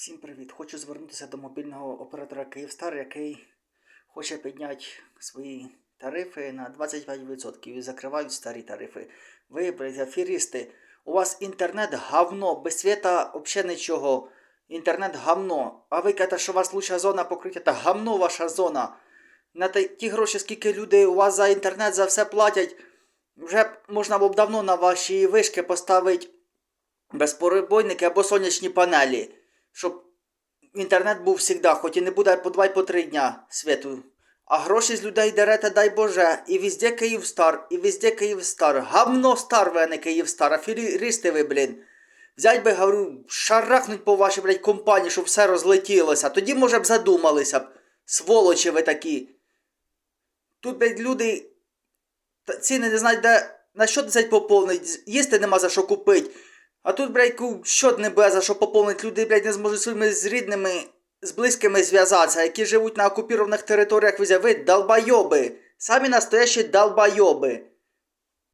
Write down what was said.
Всім привіт! Хочу звернутися до мобільного оператора Київстар, який хоче підняти свої тарифи на 25% і закривають старі тарифи. Ви, блядь, аферісти, у вас інтернет говно, без світа взагалі нічого. Інтернет говно. А ви кажете, що у вас лучша зона покриття, та говно ваша зона. На ті- гроші, скільки людей у вас за інтернет за все платять, вже можна було б давно на ваші вишки поставити безперебойники або сонячні панелі, щоб інтернет був завжди, хоч і не буде по 2 по 3 дня світу. А гроші з людей дерете, дай Боже, і везде Київстар, і везде Київстар. Гавно стар ви, а не Київстар, аферісти ви, блін. Взять би, говорю, шарахнуть по вашій, блядь, компанії, щоб все розлетілося. Тоді, може б, задумалися б. Сволочі ви такі. Тут, блядь, люди ціни не знають, де на що взять поповнить, їсти нема за що купити. А тут, блядь, ку- що не буде за що поповнить Люди, блядь, не зможуть своїми з рідними, з близькими зв'язатися, які живуть на окупованих територіях, визявить ви долбойоби. Самі настоящі долбойоби.